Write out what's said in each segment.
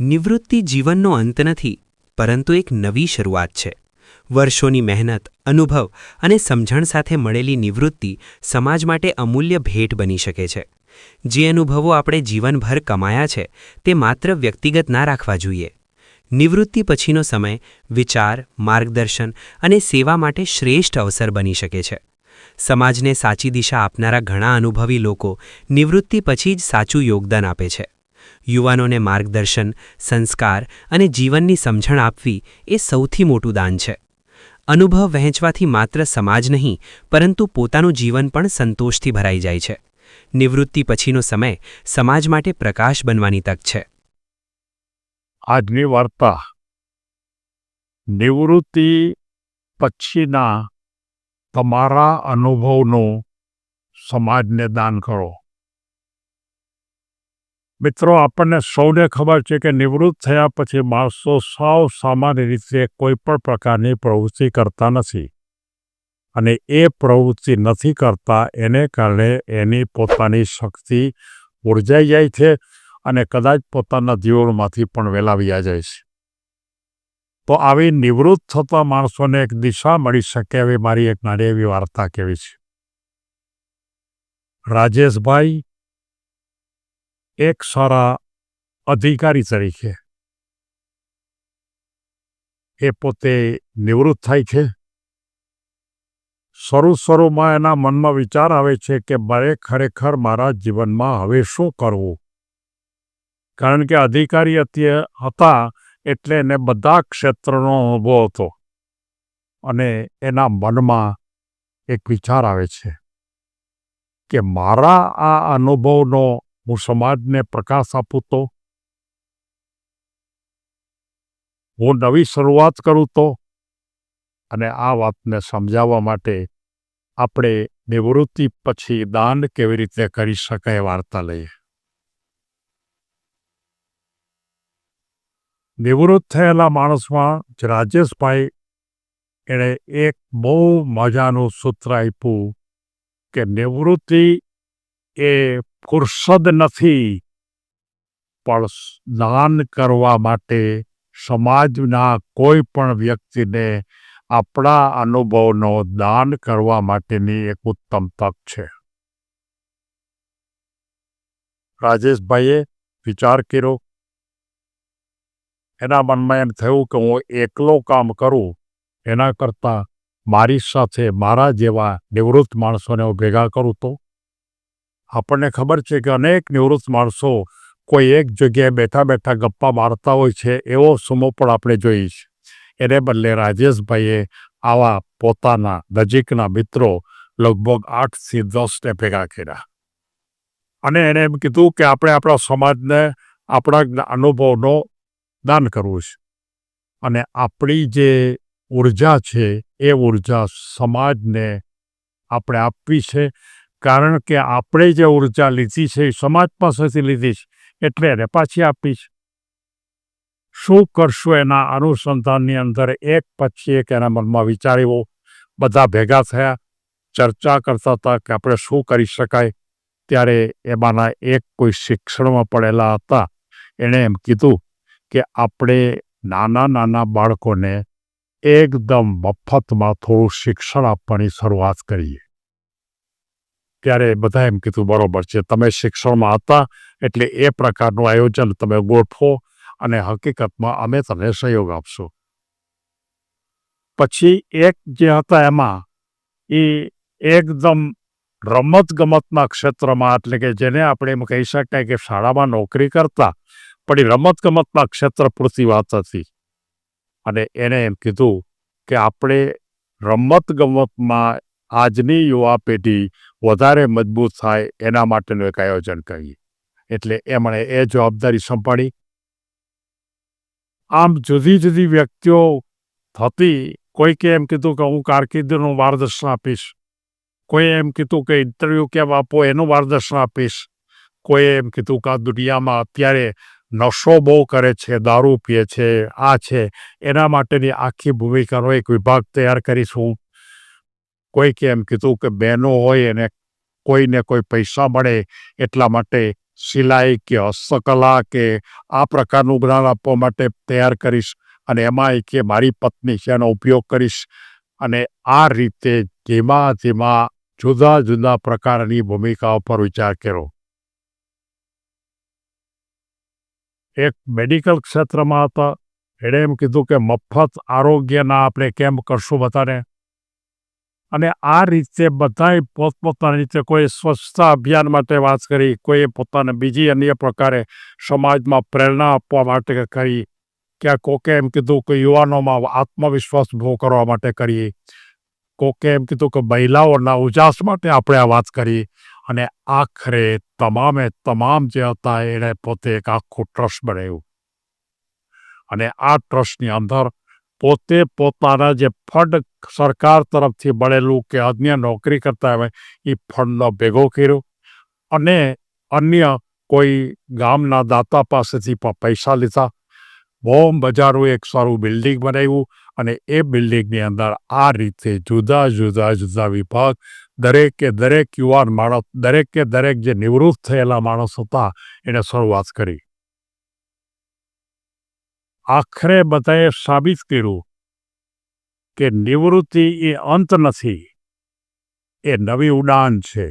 નિવૃત્તિ જીવનનો અંત નથી, પરંતુ એક નવી શરૂઆત છે. વર્ષોની મહેનત, અનુભવ અને સમજણ સાથે મળેલી નિવૃત્તિ સમાજ માટે અમૂલ્ય ભેટ બની શકે છે. જે અનુભવો આપણે જીવનભર કમાયા છે, તે માત્ર વ્યક્તિગત ના રાખવા જોઈએ. નિવૃત્તિ પછીનો સમય, વિચાર, માર્ગદર્શન અને સેવા માટે શ્રેષ્ઠ અવસર બની શકે છે. સમાજને સાચી દિશા આપનારા ઘણા અનુભવી લોકો નિવૃત્તિ પછી જ સાચું યોગદાન આપે છે. યુવાનોને માર્ગદર્શન, સંસ્કાર અને જીવનની સમજણ આપવી એ સૌથી મોટું દાન છે. અનુભવ વહેંચવાથી માત્ર સમાજ નહીં, પરંતુ પોતાનું જીવન પણ સંતોષથી ભરાઈ જાય છે. નિવૃત્તિ પછીનો સમય સમાજ માટે પ્રકાશ બનવાની તક છે. આજની વાર્તા નિવૃત્તિ પછીના તમારા અનુભવનું સમાજને દાન કરો. મિત્રો, આપણને સૌને ખબર છે કે નિવૃત્ત થયા પછી માણસો સાવ સામાન્ય રીતે કોઈ પણ પ્રકારની પ્રવૃત્તિ કરતા નથી. અને એ પ્રવૃત્તિ નથી કરતા એને કારણે એની પોતાની શક્તિ ઉર્જાઈ જાય છે અને કદાચ પોતાના જીવનમાંથી પણ વેલાવ્યા જાય છે. તો આવી નિવૃત્ત થતા માણસોને એક દિશા મળી શકે એવી મારી એક નાની એવી વાર્તા કેવી છે. રાજેશભાઈ એક સારા અધિકારી તરીકે. એ પોતે નિવૃત્ત થાય છે. શરૂ શરૂમાં એના મનમાં વિચાર આવે છે કે મારે ખરેખર મારા જીવનમાં હવે શું કરવું? કારણ કે અધિકારી હતા એટલે એને બધા ક્ષેત્રનો અનુભવ હતો. અને એના મનમાં એક વિચાર આવે છે કે મારા આ અનુભવનો હું સમાજને પ્રકાશ આપું તો? હું નવી શરૂઆત કરું તો? અને આ વાતને સમજાવવા માટે આપણે નિવૃત્તિ પછી દાન કેવી રીતે કરી શકાય વાર્તા લઈએ. નિવૃત્ત થયેલા માણસમાં રાજેશભાઈ એણે એક બહુ મજાનું સૂત્ર આપ્યું કે નિવૃત્તિ એ ફુરસદ નથી. પણ દાન કરવા માટે સમાજના કોઈ પણ વ્યક્તિને આપણા અનુભવનો દાન કરવા માટેની એક ઉત્તમ તક છે. રાજેશભાઈએ વિચાર કર્યો, એના મનમાં એમ થયું કે હું એકલો કામ કરું, એના કરતાં મારી સાથે મારા જેવા નિવૃત્ત માણસોને હું ભેગા કરું તો આપણને ખબર છે કે અનેક નિવૃત્ત માણસો કોઈ એક જગ્યાએ બેઠા બેઠા ગપ્પા મારતા હોય છે, એવો સુમો પણ આપણે જોઈએ છે. એને બદલે રાજેશભાઈએ આવા પોતાના નજીકના મિત્રો લગભગ આઠથી દસને ભેગા કર્યા. અને એણે એમ કીધું કે આપણે આપણા સમાજને, આપણા અનુભવનો દાન કરવું છે. અને આપણી જે ઊર્જા છે, એ ઊર્જા સમાજને આપણે આપવી છે. કારણ કે આપણે જે ઊર્જા લીધી છે એ સમાજ પાસેથી લીધી છે, એટલે એને પાછી આપી છે. શું કરશું એના અનુસંધાનની અંદર એક પછી એક એના મનમાં વિચાર્યો બધા ભેગા થયા, ચર્ચા કરતા હતા કે આપણે શું કરી શકાય. ત્યારે એમાંના એક કોઈ શિક્ષણમાં પડેલા હતા. એણે એમ કીધું કે આપણે નાના નાના બાળકોને એકદમ મફતમાં થોડું શિક્ષણ આપવાની શરૂઆત કરીએ. ત્યારે બધા એમ કીધું, બરોબર છે, તમે શિક્ષણમાં હતા એટલે એ પ્રકારનું આયોજન તમે ગોઠવો અને હકીકતમાં અમે તમને સહયોગ આપશું. પછી એક જે હતા એમાં, એ એકદમ રમત ગમતના ક્ષેત્રમાં, એટલે કે જેને આપણે એમ કહી શકાય કે શાળામાં નોકરી કરતા, પણ એ રમત ગમતના ક્ષેત્ર પૂરતી વાત હતી. અને એણે એમ કીધું કે આપણે રમત ગમતમાં આજની યુવા પેઢી વધારે મજબૂત થાય એના માટેનું એક આયોજન કરીએ. એટલે એમણે એ જવાબદારી સંભાળી. આમ જુદી જુદી વ્યક્તિઓ થતી કોઈકે એમ કીધું કે હું કારકિર્દીનું માર્ગદર્શન આપીશ. કોઈ એમ કીધું કે ઇન્ટરવ્યૂ કેમ આપો એનું માર્ગદર્શન આપીશ. કોઈ એમ કીધું કે આ દુનિયામાં અત્યારે નશો બહુ કરે છે, દારૂ પીએ છે, આ છે. એના માટેની આખી ભૂમિકાનો એક વિભાગ તૈયાર કરીશું. કોઈકે એમ કીધું કે બહેનો હોય એને કોઈને કોઈ પૈસા મળે એટલા માટે સિલાઈ કે હસ્તકલા કે આ પ્રકારનું જ્ઞાન આપવા માટે તૈયાર કરીશ અને એમાં કે મારી પત્ની છે એનો ઉપયોગ કરીશ. અને આ રીતે ધીમા ધીમા જુદા જુદા પ્રકારની ભૂમિકાઓ પર વિચાર કર્યો. એક મેડિકલ ક્ષેત્રમાં હતા. એણે એમ કીધું કે મફત આરોગ્યના આપણે કેમ કરશું બધાને? અને આ રીતે બધાએ પોતપોતાની રીતે કોઈ સ્વચ્છતા અભિયાન માટે વાત કરી, કોઈએ પોતાને બીજી અન્ય પ્રકારે સમાજમાં પ્રેરણા આપવા માટે કરી કે કોકે એમ કીધું કે યુવાનોમાં આત્મવિશ્વાસ ઊભો કરવા માટે કરીએ કોકે એમ કીધું કે મહિલાઓના ઉજાસ માટે આપણે આ વાત કરી અને આખરે તમામે તમામ જે હતા એણે પોતે એક આખું ટ્રસ્ટ બનાવ્યું. અને આ ટ્રસ્ટની અંદર પોતે પોતાના જે ફંડ સરકાર તરફથી મળેલું કે અન્ય નોકરી કરતા હોય, એ ફંડનો ભેગો કર્યો અને અન્ય કોઈ ગામના દાતા પાસેથી પણ પૈસા લીધા. બોમ બજારું એક સારું બિલ્ડિંગ બનાવ્યું અને એ બિલ્ડિંગની અંદર આ રીતે જુદા જુદા જુદા વિભાગ, દરેકે દરેક યુવાન માણસ, દરેકે દરેક જે નિવૃત્ત થયેલા માણસ હતા, એને શરૂઆત કરી. આખરે બધાએ સાબિત કર્યું કે નિવૃત્તિ એ અંત નથી, એ નવી ઉડાન છે.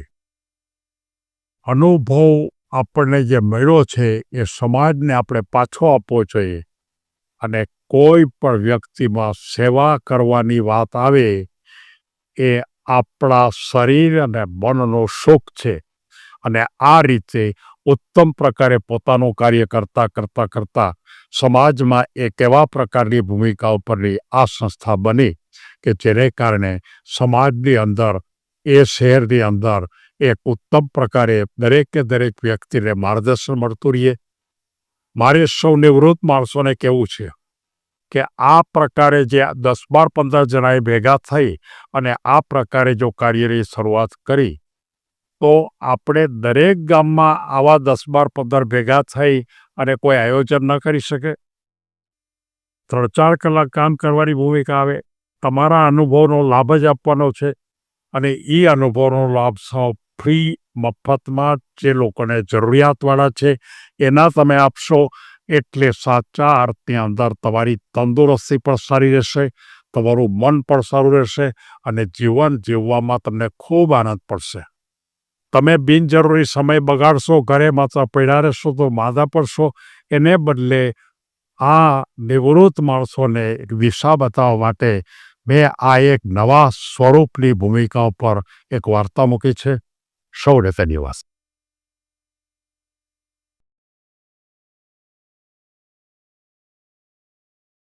અનુભવ આપણને જે મળ્યો છે એ સમાજને આપણે પાછો આપવો જોઈએ અને કોઈ પણ વ્યક્તિમાં સેવા કરવાની વાત આવે એ આપણા શરીર અને મનનો સુખ છે અને આ રીતે ઉત્તમ પ્રકારે પોતાનું કાર્ય કરતા કરતા કરતા સમાજમાં એક એવા પ્રકારની ભૂમિકા ઉપરની આ સંસ્થા બની કે જેને કારણે સમાજની અંદર, એ શહેરની અંદર એક ઉત્તમ પ્રકારે દરેકે દરેક વ્યક્તિને માર્ગદર્શન મળતું રહીએ. મારે સૌ નિવૃત્ત માણસોને કહેવું છે કે આ પ્રકારે જે દસ બાર પંદર જણાએ ભેગા થઈ અને આ પ્રકારે જો કાર્યની શરૂઆત કરી તો આપણે દરેક ગામમાં આવા દસ બાર પંદર ભેગા થઈ અને કોઈ આયોજન ન કરી શકે. ત્રણ ચાર કલાક કામ કરવાની ભૂમિકા આવે. તમારા અનુભવનો લાભ જ આપવાનો છે અને એ અનુભવનો લાભ સૌ ફ્રી મફતમાં જે લોકોને જરૂરિયાતવાળા છે એના તમે આપશો એટલે સાચા અર્થની અંદર તમારી તંદુરસ્તી પણ સારી રહેશે, તમારું મન પણ સારું રહેશે અને જીવન જીવવામાં તમને ખૂબ આનંદ પડશે. તમે બિનજરૂરી સમય બગાડશો, ઘરે માત્ર પડ્યા રહેશો, તો માદા પડશો. એને બદલે આ નિવૃત્ત માણસોને દિશા બતાવવા માટે મેં આ એક નવા સ્વરૂપની ભૂમિકા પર એક વાર્તા મૂકી છે. સૌને ધન્યવાદ.